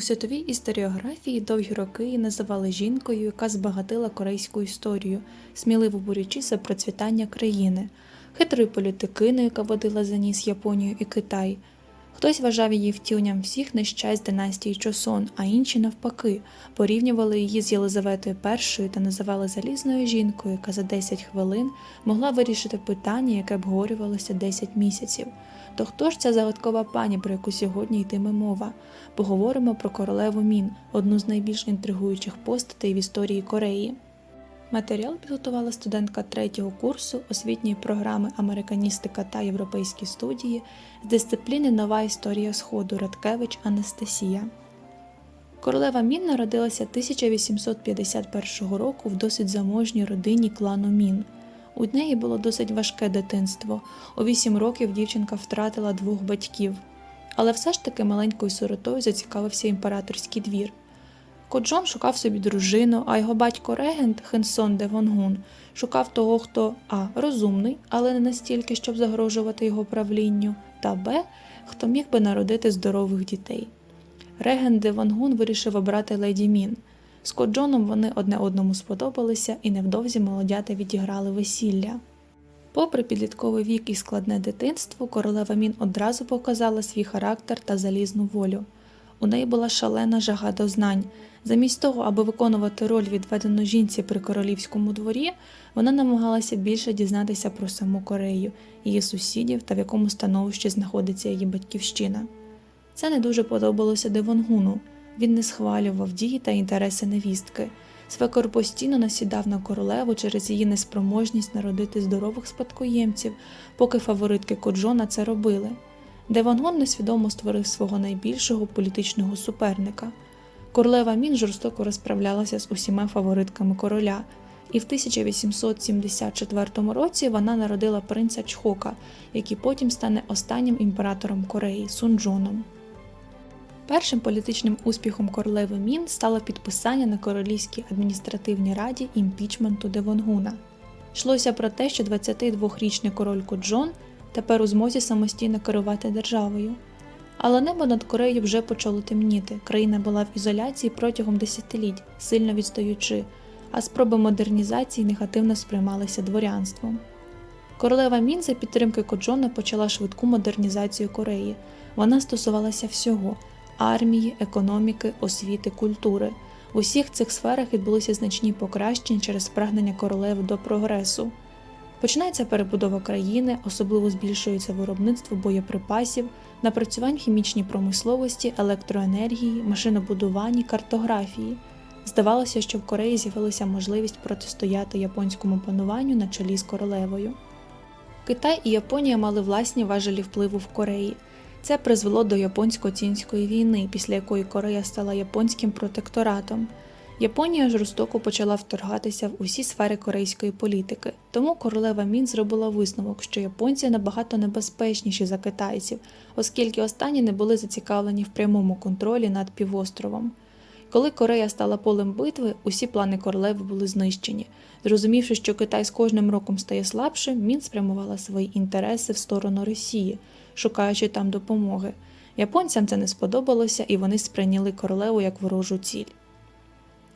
У світовій історіографії довгі роки називали жінкою, яка збагатила корейську історію, сміливо борючись за процвітання країни, хитрою політикиною, яка водила за ніс Японію і Китай. Хтось вважав її втіленням всіх нещасть династії Чосон, а інші, навпаки, порівнювали її з Єлизаветою І та називали залізною жінкою, яка за 10 хвилин могла вирішити питання, яке обговорювалося 10 місяців. То хто ж ця загадкова пані, про яку сьогодні йтиме мова? Поговоримо про королеву Мін, одну з найбільш інтригуючих постатей в історії Кореї. Матеріал підготувала студентка третього курсу освітньої програми Американістика та європейські студії з дисципліни Нова історія Сходу Радкевич Анастасія. Королева Мін народилася 1851 року в досить заможній родині клану Мін. У неї було досить важке дитинство. У 8 років дівчинка втратила двох батьків. Але все ж таки маленькою сиротою зацікавився імператорський двір. Коджон шукав собі дружину, а його батько регент Хенсон де Вонгун шукав того, хто а. розумний, але не настільки, щоб загрожувати його правлінню, та б. хто міг би народити здорових дітей. Регент де Вонгун вирішив обрати леді Мін. З Коджоном вони одне одному сподобалися і невдовзі молодята відіграли весілля. Попри підлітковий вік і складне дитинство, королева Мін одразу показала свій характер та залізну волю. У неї була шалена жага до знань. Замість того, аби виконувати роль відведену жінці при королівському дворі, вона намагалася більше дізнатися про саму Корею, її сусідів та в якому становищі знаходиться її батьківщина. Це не дуже подобалося Девонгуну. Він не схвалював дії та інтереси невістки. Свекор постійно насідав на королеву через її неспроможність народити здорових спадкоємців, поки фаворитки Коджона це робили. Девангон несвідомо створив свого найбільшого політичного суперника. Королева Мін жорстоко розправлялася з усіма фаворитками короля, і в 1874 році вона народила принца Чхока, який потім стане останнім імператором Кореї Сунджоном. Першим політичним успіхом королеви Мін стало підписання на королівській адміністративній раді імпічменту Девонгуна. Йшлося про те, що 22-річний король Коджон тепер у змозі самостійно керувати державою. Але небо над Кореєю вже почало темніти. Країна була в ізоляції протягом десятиліть, сильно відстаючи, а спроби модернізації негативно сприймалися дворянством. Королева Мін за підтримки Коджона почала швидку модернізацію Кореї. Вона стосувалася всього армії, економіки, освіти, культури. В усіх цих сферах відбулися значні покращення через прагнення королеви до прогресу. Починається перебудова країни, особливо збільшується виробництво боєприпасів, напрацювань хімічній промисловості, електроенергії, машинобудуванні, картографії. Здавалося, що в Кореї з'явилася можливість протистояти японському пануванню на чолі з королевою. Китай і Японія мали власні важелі впливу в Кореї. Це призвело до японсько-цінської війни, після якої Корея стала японським протекторатом. Японія жорстоко почала вторгатися в усі сфери корейської політики, тому королева Мін зробила висновок, що японці набагато небезпечніші за китайців, оскільки останні не були зацікавлені в прямому контролі над півостровом. Коли Корея стала полем битви, усі плани королеви були знищені. Зрозумівши, що Китай з кожним роком стає слабшим, Мін спрямувала свої інтереси в сторону Росії, шукаючи там допомоги. Японцям це не сподобалося, і вони сприйняли королеву як ворожу ціль.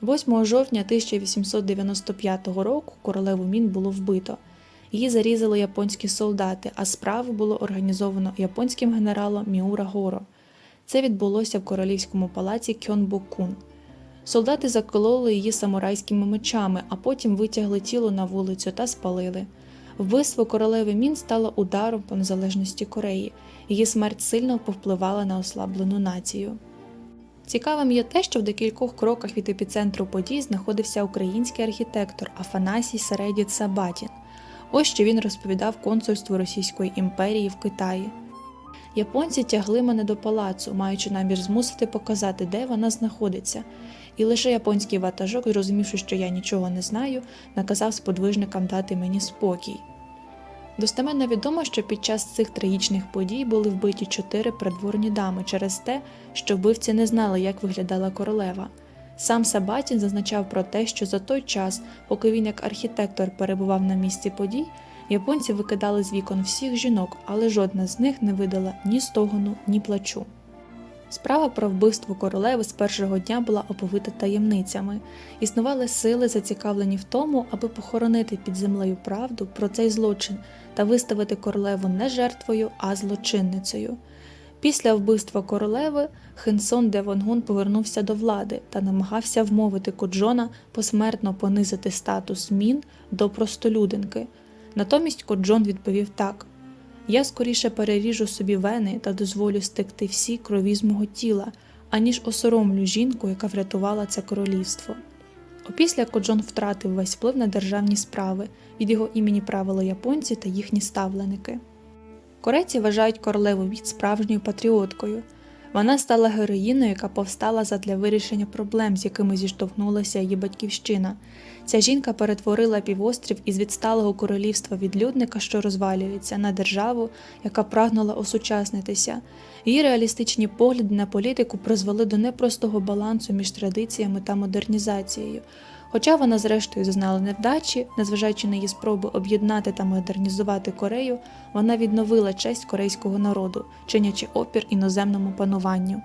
8 жовтня 1895 року королеву Мін було вбито. Її зарізали японські солдати, а справу було організовано японським генералом Міура Горо. Це відбулося в королівському палаці Кьонбокун. Солдати закололи її самурайськими мечами, а потім витягли тіло на вулицю та спалили. Вбивство королеви Мін стало ударом по незалежності Кореї. Її смерть сильно повпливала на ослаблену націю. Цікавим є те, що в декількох кроках від епіцентру подій знаходився український архітектор Афанасій Середіт Сабатін. Ось що він розповідав консульству Російської імперії в Китаї. Японці тягли мене до палацу, маючи намір змусити показати, де вона знаходиться, і лише японський ватажок, зрозумівши, що я нічого не знаю, наказав сподвижникам дати мені спокій. Достеменно відомо, що під час цих трагічних подій були вбиті чотири придворні дами через те, що вбивці не знали, як виглядала королева. Сам Сабатін зазначав про те, що за той час, поки він як архітектор перебував на місці подій, японці викидали з вікон всіх жінок, але жодна з них не видала ні стогону, ні плачу. Справа про вбивство королеви з першого дня була оповита таємницями. Існували сили, зацікавлені в тому, аби похоронити під землею правду про цей злочин та виставити королеву не жертвою, а злочинницею. Після вбивства королеви Хенсон Девонгун повернувся до влади та намагався вмовити Коджона посмертно понизити статус Мін до простолюдинки. Натомість Коджон відповів так: Я скоріше переріжу собі вени та дозволю стекти всі крові з мого тіла, аніж осоромлю жінку, яка врятувала це королівство. Опісля Коджон втратив весь вплив на державні справи, від його імені правили японці та їхні ставленики. Корейці вважають королеву від справжньою патріоткою. Вона стала героїною, яка повстала задля вирішення проблем, з якими зіштовхнулася її батьківщина. Ця жінка перетворила півострів із відсталого королівства відлюдника, що розвалюється, на державу, яка прагнула осучаснитися. Її реалістичні погляди на політику призвели до непростого балансу між традиціями та модернізацією. Хоча вона, зрештою, зазнала невдачі, незважаючи на її спроби об'єднати та модернізувати Корею, вона відновила честь корейського народу, чинячи опір іноземному пануванню.